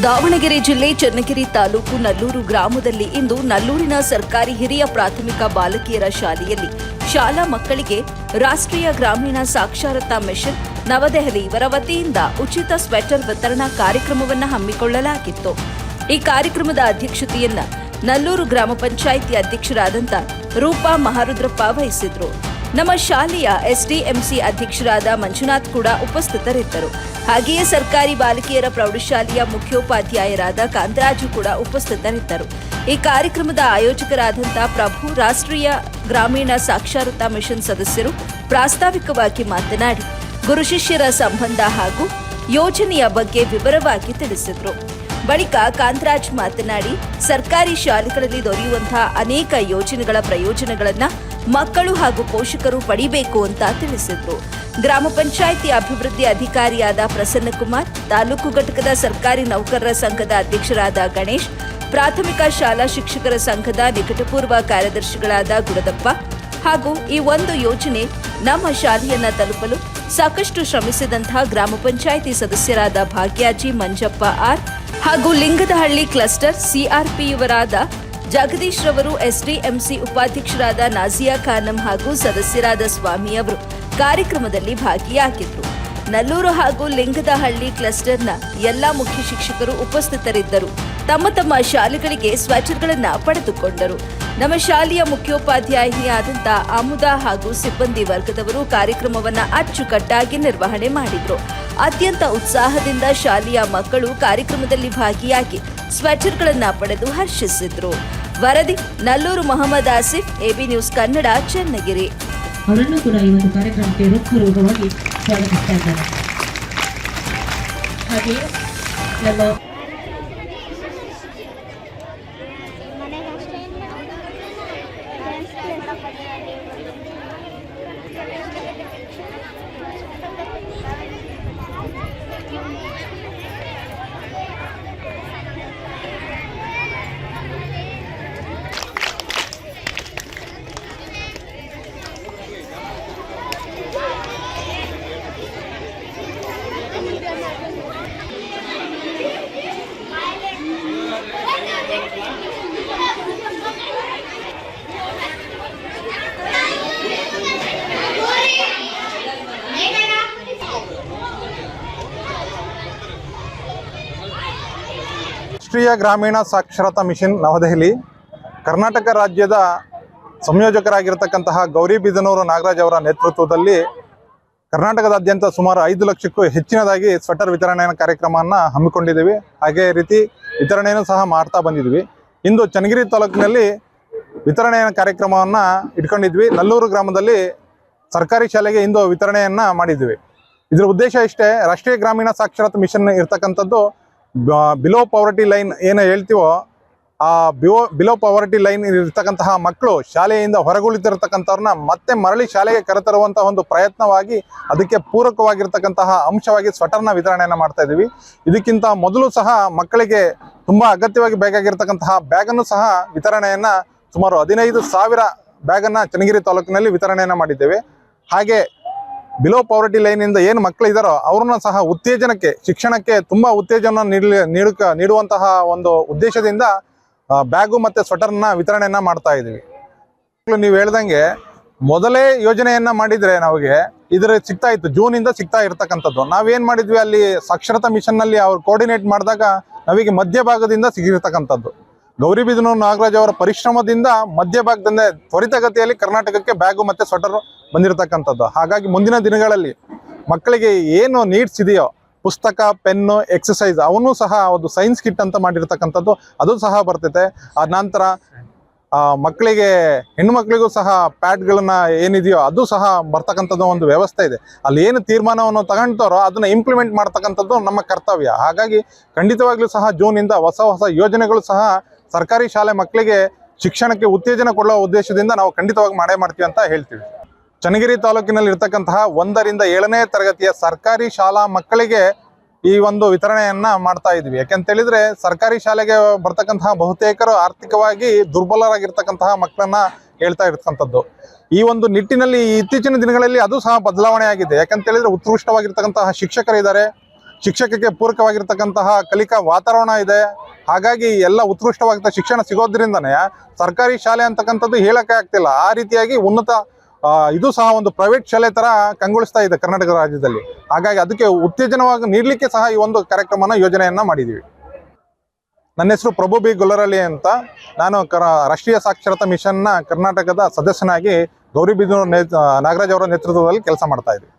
ದಾವಣಗೆರೆ ಜಿಲ್ಲೆ ಚನ್ನಗಿರಿ ತಾಲೂಕು ನಲ್ಲೂರು ಗ್ರಾಮದಲ್ಲಿ ಇಂದು ನಲ್ಲೂರಿನ ಸರ್ಕಾರಿ ಹಿರಿಯ ಪ್ರಾಥಮಿಕ ಬಾಲಕಿಯರ ಶಾಲೆಯಲ್ಲಿ ಶಾಲಾ ಮಕ್ಕಳಿಗೆ ರಾಷ್ಟ್ರೀಯ ಗ್ರಾಮೀಣ ಸಾಕ್ಷರತಾ ಮಿಷನ್ ನವದೆಹಲಿ ಇವರ ವತಿಯಿಂದ ಉಚಿತ ಸ್ವೆಟರ್ ವಿತರಣಾ ಕಾರ್ಯಕ್ರಮವನ್ನು ಹಮ್ಮಿಕೊಳ್ಳಲಾಗಿತ್ತು. ಈ ಕಾರ್ಯಕ್ರಮದ ಅಧ್ಯಕ್ಷತೆಯನ್ನ ನಲ್ಲೂರು ಗ್ರಾಮ ಪಂಚಾಯಿತಿ ಅಧ್ಯಕ್ಷರಾದಂಥ ರೂಪಾ ಮಹಾರುದ್ರಪ್ಪ ವಹಿಸಿದ್ರು. ನಮ್ಮ ಶಾಲೆಯ ಎಸ್ಡಿಎಂಸಿ ಅಧ್ಯಕ್ಷರಾದ ಮಂಜುನಾಥ್ ಕೂಡ ಉಪಸ್ಥಿತರಿದ್ದರು. ಹಾಗೆಯೇ ಸರ್ಕಾರಿ ಬಾಲಕಿಯರ ಪ್ರೌಢಶಾಲೆಯ ಮುಖ್ಯೋಪಾಧ್ಯಾಯರಾದ ಕಾಂತರಾಜು ಕೂಡ ಉಪಸ್ಥಿತರಿದ್ದರು. ಈ ಕಾರ್ಯಕ್ರಮದ ಆಯೋಜಕರಾದಂಥ ಪ್ರಭು, ರಾಷ್ಟ್ರೀಯ ಗ್ರಾಮೀಣ ಸಾಕ್ಷರತಾ ಮಿಷನ್ ಸದಸ್ಯರು ಪ್ರಾಸ್ತಾವಿಕವಾಗಿ ಮಾತನಾಡಿ, ಗುರು ಶಿಷ್ಯರ ಸಂಬಂಧ ಹಾಗೂ ಯೋಜನೆಯ ಬಗ್ಗೆ ವಿವರವಾಗಿ ತಿಳಿಸಿದರು. ಬಳಿಕ ಕಾಂತರಾಜ್ ಮಾತನಾಡಿ, ಸರ್ಕಾರಿ ಶಾಲೆಗಳಲ್ಲಿ ದೊರೆಯುವಂತಹ ಅನೇಕ ಯೋಜನೆಗಳ ಪ್ರಯೋಜನಗಳನ್ನು ಮಕ್ಕಳು ಹಾಗೂ ಪೋಷಕರು ಪಡಿಬೇಕು ಅಂತ ತಿಳಿಸಿದರು. ಗ್ರಾಮ ಪಂಚಾಯಿತಿ ಅಭಿವೃದ್ಧಿ ಅಧಿಕಾರಿಯಾದ ಪ್ರಸನ್ನಕುಮಾರ್, ತಾಲೂಕು ಘಟಕದ ಸರ್ಕಾರಿ ನೌಕರರ ಸಂಘದ ಅಧ್ಯಕ್ಷರಾದ ಗಣೇಶ್, ಪ್ರಾಥಮಿಕ ಶಾಲಾ ಶಿಕ್ಷಕರ ಸಂಘದ ನಿಕಟಪೂರ್ವ ಕಾರ್ಯದರ್ಶಿಗಳಾದ ಗುಡದಪ್ಪ ಹಾಗೂ ಈ ಒಂದು ಯೋಜನೆ ನಮ್ಮ ಶಾಲೆಯನ್ನ ತಲುಪಲು ಸಾಕಷ್ಟು ಶ್ರಮಿಸಿದಂತಹ ಗ್ರಾಮ ಪಂಚಾಯಿತಿ ಸದಸ್ಯರಾದ ಭಾಗ್ಯಾಜಿ ಮಂಜಪ್ಪ ಆರ್ ಹಾಗೂ ಲಿಂಗದಹಳ್ಳಿ ಕ್ಲಸ್ಟರ್ ಸಿಆರ್ಪಿಯವರಾದ ಜಗದೀಶ್ ರವರು, ಎಸ್ಡಿಎಂಸಿ ಉಪಾಧ್ಯಕ್ಷರಾದ ನಾಜಿಯಾ ಖಾನಂ ಹಾಗೂ ಸದಸ್ಯರಾದ ಸ್ವಾಮಿ ಅವರು ಕಾರ್ಯಕ್ರಮದಲ್ಲಿ ಭಾಗಿಯಾಗಿದ್ದರು. ನಲ್ಲೂರು ಹಾಗೂ ಲಿಂಗದಹಳ್ಳಿ ಕ್ಲಸ್ಟರ್ನ ಎಲ್ಲಾ ಮುಖ್ಯ ಶಿಕ್ಷಕರು ಉಪಸ್ಥಿತರಿದ್ದರು. ತಮ್ಮ ತಮ್ಮ ಶಾಲೆಗಳಿಗೆ ಸ್ವೆಟರ್ಗಳನ್ನು ಪಡೆದುಕೊಂಡರು. ನಮ್ಮ ಶಾಲೆಯ ಮುಖ್ಯೋಪಾಧ್ಯಾಯಿಯಾದಂಥ ಆಮುದಾ ಹಾಗೂ ಸಿಬ್ಬಂದಿ ವರ್ಗದವರು ಕಾರ್ಯಕ್ರಮವನ್ನು ಅಚ್ಚುಕಟ್ಟಾಗಿ ನಿರ್ವಹಣೆ ಮಾಡಿದ್ರು. ಅತ್ಯಂತ ಉತ್ಸಾಹದಿಂದ ಶಾಲೆಯ ಮಕ್ಕಳು ಕಾರ್ಯಕ್ರಮದಲ್ಲಿ ಭಾಗಿಯಾಗಿ ಸ್ವೆಟರ್ಗಳನ್ನು ಪಡೆದು ಹರ್ಷಿಸಿದ್ರು. ವರದಿ ನಲ್ಲೂರು ಮೊಹಮ್ಮದ್ ಆಸಿಫ್ ಎಬಿ ನ್ಯೂಸ್ ಕನ್ನಡ ಚನ್ನಗಿರಿ. ಅವರನ್ನು ಕೂಡ ಈ ಒಂದು ಕಾರ್ಯಕ್ರಮಕ್ಕೆ ಹೃತ್ಪೂರ್ವಕವಾಗಿ ಸ್ವಾಗತಿಸ್ತಾ ಇದ್ದಾರೆ. ಹಾಗೆ ನಮ್ಮ ರಾಷ್ಟ್ರೀಯ ಗ್ರಾಮೀಣ ಸಾಕ್ಷರತಾ ಮಿಷನ್ ನವದೆಹಲಿ ಕರ್ನಾಟಕ ರಾಜ್ಯದ ಸಂಯೋಜಕರಾಗಿರ್ತಕ್ಕಂತಹ ಗೌರಿಬಿದನೂರು ನಾಗರಾಜ್ ಅವರ ನೇತೃತ್ವದಲ್ಲಿ ಕರ್ನಾಟಕದಾದ್ಯಂತ ಸುಮಾರು ಐದು ಲಕ್ಷಕ್ಕೂ ಹೆಚ್ಚಿನದಾಗಿ ಸ್ವೆಟರ್ ವಿತರಣೆಯ ಕಾರ್ಯಕ್ರಮವನ್ನು ಹಮ್ಮಿಕೊಂಡಿದ್ದೀವಿ. ಹಾಗೇ ರೀತಿ ವಿತರಣೆಯನ್ನು ಸಹ ಮಾಡ್ತಾ ಬಂದಿದ್ವಿ ಇಂದು ಚನ್ನಗಿರಿ ತಾಲೂಕಿನಲ್ಲಿ ವಿತರಣೆಯ ಕಾರ್ಯಕ್ರಮವನ್ನು ಇಟ್ಕೊಂಡಿದ್ವಿ. ನಲ್ಲೂರು ಗ್ರಾಮದಲ್ಲಿ ಸರ್ಕಾರಿ ಶಾಲೆಗೆ ಇಂದು ವಿತರಣೆಯನ್ನು ಮಾಡಿದ್ವಿ ಇದರ ಉದ್ದೇಶ ಇಷ್ಟೇ, ರಾಷ್ಟ್ರೀಯ ಗ್ರಾಮೀಣ ಸಾಕ್ಷರತಾ ಮಿಷನ್ ಇರ್ತಕ್ಕಂಥದ್ದು ಬಿಲೋ ಪವರ್ಟಿ ಲೈನ್ ಏನು ಹೇಳ್ತೀವೋ, ಆ ಬಿಲೋ ಬಿಲೋ ಪವರ್ಟಿ ಲೈನ್ ಇರ್ತಕ್ಕಂತಹ ಮಕ್ಕಳು ಶಾಲೆಯಿಂದ ಹೊರಗುಳಿತಿರ್ತಕ್ಕಂಥವ್ರನ್ನ ಮತ್ತೆ ಮರಳಿ ಶಾಲೆಗೆ ಕರೆತರುವಂತಹ ಒಂದು ಪ್ರಯತ್ನವಾಗಿ ಅದಕ್ಕೆ ಪೂರಕವಾಗಿರ್ತಕ್ಕಂತಹ ಅಂಶವಾಗಿ ಸ್ವೆಟರ್ನ ವಿತರಣೆಯನ್ನು ಮಾಡ್ತಾ ಇದ್ದೀವಿ ಇದಕ್ಕಿಂತ ಮೊದಲು ಸಹ ಮಕ್ಕಳಿಗೆ ತುಂಬಾ ಅಗತ್ಯವಾಗಿ ಬೇಕಾಗಿರ್ತಕ್ಕಂತಹ ಬ್ಯಾಗನ್ನು ಸಹ ವಿತರಣೆಯನ್ನು ಸುಮಾರು ಹದಿನೈದು ಸಾವಿರ ಬ್ಯಾಗನ್ನು ಚನ್ನಗಿರಿ ತಾಲೂಕಿನಲ್ಲಿ ವಿತರಣೆಯನ್ನು ಮಾಡಿದ್ದೇವೆ. ಹಾಗೆ ಬಿಲೋ ಪಾವರ್ಟಿ ಲೈನಿಂದ ಏನು ಮಕ್ಕಳು ಇದ್ದಾರೋ ಅವ್ರನ್ನ ಸಹ ಉತ್ತೇಜನಕ್ಕೆ, ಶಿಕ್ಷಣಕ್ಕೆ ತುಂಬಾ ಉತ್ತೇಜನ ನೀಡಲಿ, ನೀಡಕ, ನೀಡುವಂತಹ ಒಂದು ಉದ್ದೇಶದಿಂದ ಬ್ಯಾಗು ಮತ್ತೆ ಸ್ವೆಟರ್ನ ವಿತರಣೆಯನ್ನು ಮಾಡ್ತಾ ಇದೀವಿ ನೀವು ಹೇಳ್ದಂಗೆ ಮೊದಲೇ ಯೋಜನೆಯನ್ನ ಮಾಡಿದ್ರೆ ನಮಗೆ ಇದ್ರ ಸಿಗ್ತಾ ಇತ್ತು ಜೂನ್ ಇಂದ ಸಿಗ್ತಾ ಇರ್ತಕ್ಕಂಥದ್ದು. ನಾವೇನು ಮಾಡಿದ್ವಿ ಅಲ್ಲಿ ಸಾಕ್ಷರತಾ ಮಿಷನ್ನಲ್ಲಿ ಅವ್ರು ಕೋರ್ಡಿನೇಟ್ ಮಾಡಿದಾಗ ನಮಗೆ ಮಧ್ಯಭಾಗದಿಂದ ಸಿಗಿರ್ತಕ್ಕಂಥದ್ದು. ಗೌರಿಬಿದನೂರು ನಾಗರಾಜ್ ಅವರ ಪರಿಶ್ರಮದಿಂದ ಮಧ್ಯಭಾಗದಿಂದ ತ್ವರಿತಗತಿಯಲ್ಲಿ ಕರ್ನಾಟಕಕ್ಕೆ ಬ್ಯಾಗು ಮತ್ತೆ ಸ್ವೆಟರ್ ಬಂದಿರತಕ್ಕಂಥದ್ದು. ಹಾಗಾಗಿ ಮುಂದಿನ ದಿನಗಳಲ್ಲಿ ಮಕ್ಕಳಿಗೆ ಏನು ನೀಡ್ಸ್ ಇದೆಯೋ, ಪುಸ್ತಕ, ಪೆನ್ನು ಎಕ್ಸಸೈಸ್ ಅವನು ಸಹ ಒಂದು ಸೈನ್ಸ್ ಕಿಟ್ ಅಂತ ಮಾಡಿರ್ತಕ್ಕಂಥದ್ದು, ಅದು ಸಹ ಬರ್ತೈತೆ. ಆ ನಂತರ ಮಕ್ಕಳಿಗೆ, ಹೆಣ್ಣು ಮಕ್ಕಳಿಗೂ ಸಹ ಪ್ಯಾಡ್ಗಳನ್ನ ಏನಿದೆಯೋ ಅದು ಸಹ ಬರ್ತಕ್ಕಂಥದ್ದು ಒಂದು ವ್ಯವಸ್ಥೆ ಇದೆ. ಅಲ್ಲಿ ಏನು ತೀರ್ಮಾನವನ್ನು ತಗೊಂತಾರೋ ಅದನ್ನ ಇಂಪ್ಲಿಮೆಂಟ್ ಮಾಡ್ತಕ್ಕಂಥದ್ದು ನಮ್ಮ ಕರ್ತವ್ಯ. ಹಾಗಾಗಿ ಖಂಡಿತವಾಗ್ಲೂ ಸಹ ಜೂನಿಂದ ಹೊಸ ಹೊಸ ಯೋಜನೆಗಳು ಸಹ ಸರ್ಕಾರಿ ಶಾಲೆ ಮಕ್ಕಳಿಗೆ ಶಿಕ್ಷಣಕ್ಕೆ ಉತ್ತೇಜನ ಕೊಡುವ ಉದ್ದೇಶದಿಂದ ನಾವು ಖಂಡಿತವಾಗಿ ಮಾಡೇ ಮಾಡ್ತೀವಿ ಅಂತ ಹೇಳ್ತೀವಿ. ಚನ್ನಗಿರಿ ತಾಲೂಕಿನಲ್ಲಿ ಇರ್ತಕ್ಕಂತಹ ಒಂದರಿಂದ ಏಳನೇ ತರಗತಿಯ ಸರ್ಕಾರಿ ಶಾಲಾ ಮಕ್ಕಳಿಗೆ ಈ ಒಂದು ವಿತರಣೆಯನ್ನ ಮಾಡ್ತಾ ಇದ್ವಿ. ಯಾಕೆಂತ ಹೇಳಿದ್ರೆ ಸರ್ಕಾರಿ ಶಾಲೆಗೆ ಬರ್ತಕ್ಕಂತಹ ಬಹುತೇಕರು ಆರ್ಥಿಕವಾಗಿ ದುರ್ಬಲರಾಗಿರ್ತಕ್ಕಂತಹ ಮಕ್ಕಳನ್ನ ಹೇಳ್ತಾ ಇರ್ತಕ್ಕಂಥದ್ದು. ಈ ಒಂದು ನಿಟ್ಟಿನಲ್ಲಿ ಇತ್ತೀಚಿನ ದಿನಗಳಲ್ಲಿ ಅದು ಸಹ ಬದಲಾವಣೆ ಆಗಿದೆ ಯಾಕಂತ ಹೇಳಿದ್ರೆ ಉತ್ಕೃಷ್ಟವಾಗಿರ್ತಕ್ಕಂತಹ ಶಿಕ್ಷಕರಿದ್ದಾರೆ. ಶಿಕ್ಷಕಕ್ಕೆ ಪೂರಕವಾಗಿರ್ತಕ್ಕಂತಹ ಕಲಿಕಾ ವಾತಾವರಣ ಇದೆ. ಹಾಗಾಗಿ ಎಲ್ಲ ಉತ್ಕೃಷ್ಟವಾದಂಥ ಶಿಕ್ಷಣ ಸಿಗೋದ್ರಿಂದನೇ ಸರ್ಕಾರಿ ಶಾಲೆ ಅಂತಕ್ಕಂಥದ್ದು ಹೇಳಕ್ಕೆ ಆಗ್ತಿಲ್ಲ. ಆ ರೀತಿಯಾಗಿ ಉನ್ನತ ಇದು ಸಹ ಒಂದು ಪ್ರೈವೇಟ್ ಶಾಲೆ ತರ ಕಂಗೊಳಿಸ್ತಾ ಇದೆ ಕರ್ನಾಟಕ ರಾಜ್ಯದಲ್ಲಿ. ಹಾಗಾಗಿ ಅದಕ್ಕೆ ಉತ್ತೇಜನವಾಗಿ ನೀಡಲಿಕ್ಕೆ ಸಹ ಈ ಒಂದು ಕಾರ್ಯಕ್ರಮನ ಯೋಜನೆಯನ್ನ ಮಾಡಿದ್ದೀವಿ ನನ್ನ ಹೆಸರು ಪ್ರಭು ಬಿ. ಗುಲ್ಲರಳ್ಳಿ ಅಂತ. ನಾನು ರಾಷ್ಟ್ರೀಯ ಸಾಕ್ಷರತಾ ಮಿಷನ್ನ ಕರ್ನಾಟಕದ ಸದಸ್ಯನಾಗಿ ಗೌರಿಬಿದೂರು ನೇ ನಾಗರಾಜ್ ಅವರ ನೇತೃತ್ವದಲ್ಲಿ ಕೆಲಸ ಮಾಡ್ತಾ ಇದ್ದೀವಿ